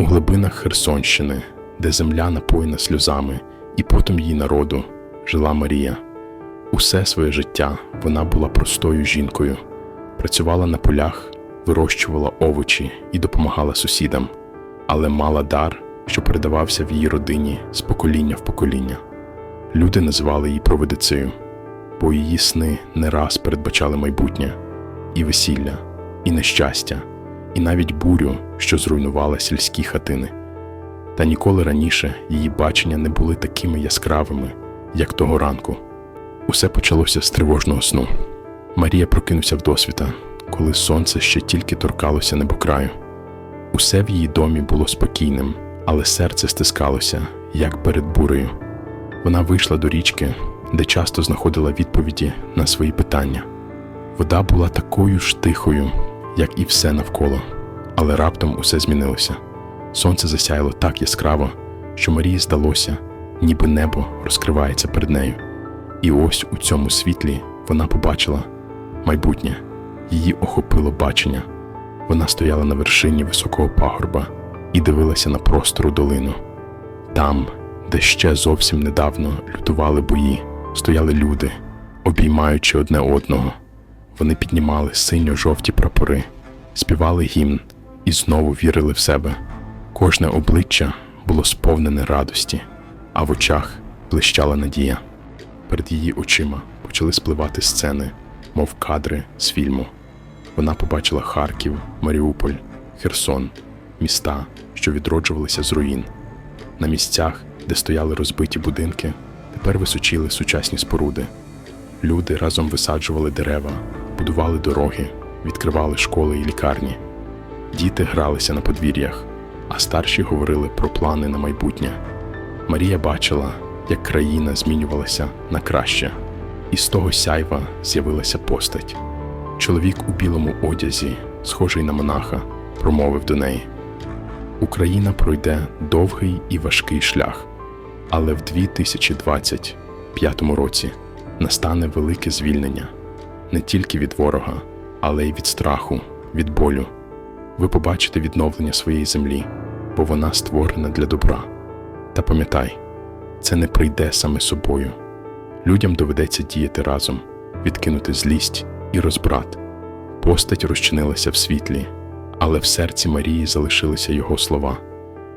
У глибинах Херсонщини, де земля напоєна сльозами і потом її народу, жила Марія. Усе своє життя вона була простою жінкою, працювала на полях, вирощувала овочі і допомагала сусідам, але мала дар, що передавався в її родині з покоління в покоління. Люди називали її провидицею, бо її сни не раз передбачали майбутнє, і весілля, і нещастя, і навіть бурю, що зруйнувала сільські хатини. Та ніколи раніше її бачення не були такими яскравими, як того ранку. Усе почалося з тривожного сну. Марія прокинувся вдосвіта, коли сонце ще тільки торкалося небокраю. Усе в її домі було спокійним, але серце стискалося, як перед бурею. Вона вийшла до річки, де часто знаходила відповіді на свої питання. Вода була такою ж тихою, як і все навколо, але раптом усе змінилося. Сонце засяяло так яскраво, що Марії здалося, ніби небо розкривається перед нею. І ось у цьому світлі вона побачила майбутнє, її охопило бачення. Вона стояла на вершині високого пагорба і дивилася на простору долину. Там, де ще зовсім недавно лютували бої, стояли люди, обіймаючи одне одного. Вони піднімали синьо-жовті прапори, співали гімн і знову вірили в себе. Кожне обличчя було сповнене радості, а в очах блищала надія. Перед її очима почали спливати сцени, мов кадри з фільму. Вона побачила Харків, Маріуполь, Херсон, міста, що відроджувалися з руїн. На місцях, де стояли розбиті будинки, тепер височили сучасні споруди. Люди разом висаджували дерева, будували дороги, відкривали школи і лікарні. Діти гралися на подвір'ях, а старші говорили про плани на майбутнє. Марія бачила, як країна змінювалася на краще, і з того сяйва з'явилася постать. Чоловік у білому одязі, схожий на монаха, промовив до неї: Україна пройде довгий і важкий шлях, але в 2025 році настане велике звільнення не тільки від ворога, але й від страху, від болю. Ви побачите відновлення своєї землі, бо вона створена для добра. Та пам'ятай, це не прийде саме собою. Людям доведеться діяти разом, відкинути злість і розбрат. Постать розчинилася в світлі, але в серці Марії залишилися його слова.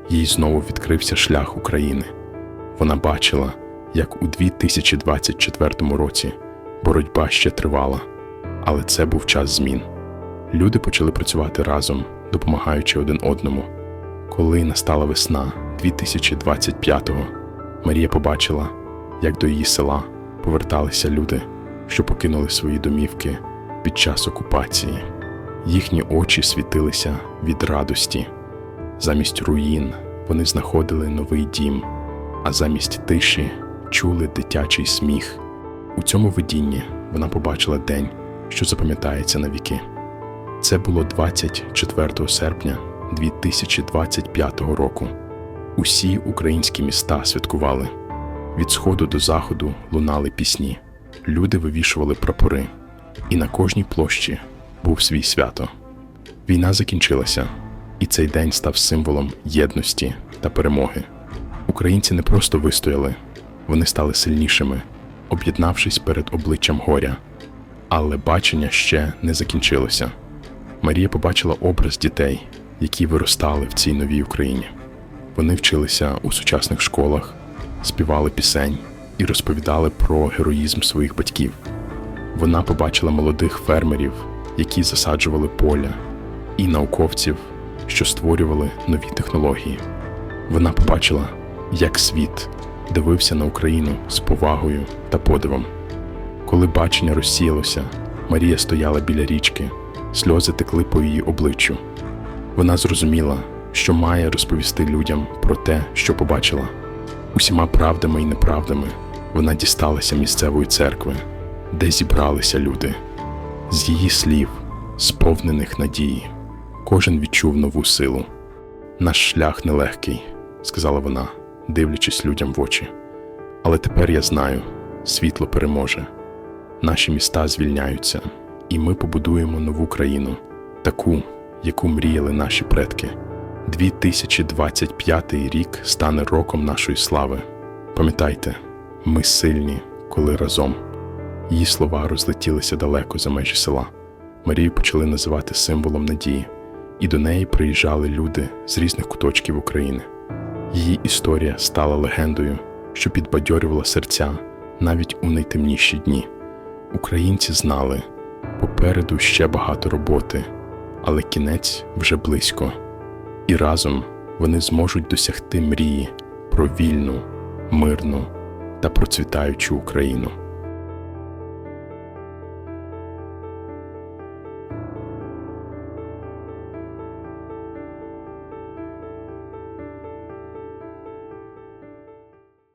Їй знову відкрився шлях України. Вона бачила, як у 2024 році боротьба ще тривала, але це був час змін. Люди почали працювати разом, допомагаючи один одному. Коли настала весна 2025-го, Марія побачила, як до її села поверталися люди, що покинули свої домівки під час окупації. Їхні очі світилися від радості. Замість руїн вони знаходили новий дім, а замість тиші чули дитячий сміх. У цьому видінні вона побачила день, що запам'ятається на віки. Це було 24 серпня 2025 року. Усі українські міста святкували. Від сходу до заходу лунали пісні, люди вивішували прапори, і на кожній площі був свій свято. Війна закінчилася, і цей день став символом єдності та перемоги. Українці не просто вистояли, вони стали сильнішими, об'єднавшись перед обличчям горя. Але бачення ще не закінчилося. Марія побачила образ дітей, які виростали в цій новій Україні. Вони вчилися у сучасних школах, співали пісень і розповідали про героїзм своїх батьків. Вона побачила молодих фермерів, які засаджували поля, і науковців, що створювали нові технології. Вона побачила, як світ дивився на Україну з повагою та подивом. Коли бачення розсіялося, Марія стояла біля річки, сльози текли по її обличчю. Вона зрозуміла, що має розповісти людям про те, що побачила. Усіма правдами і неправдами вона дісталася місцевої церкви, де зібралися люди. З її слів, сповнених надії, кожен відчув нову силу. Наш шлях нелегкий, сказала вона, дивлячись людям в очі. Але тепер я знаю, світло переможе. Наші міста звільняються, і ми побудуємо нову країну, таку, яку мріяли наші предки. 2025 рік стане роком нашої слави. Пам'ятайте, ми сильні, коли разом. Її слова розлетілися далеко за межі села. Марію почали називати символом надії, і до неї приїжджали люди з різних куточків України. Її історія стала легендою, що підбадьорювала серця навіть у найтемніші дні. Українці знали, попереду ще багато роботи, але кінець вже близько, і разом вони зможуть досягти мрії про вільну, мирну та процвітаючу Україну.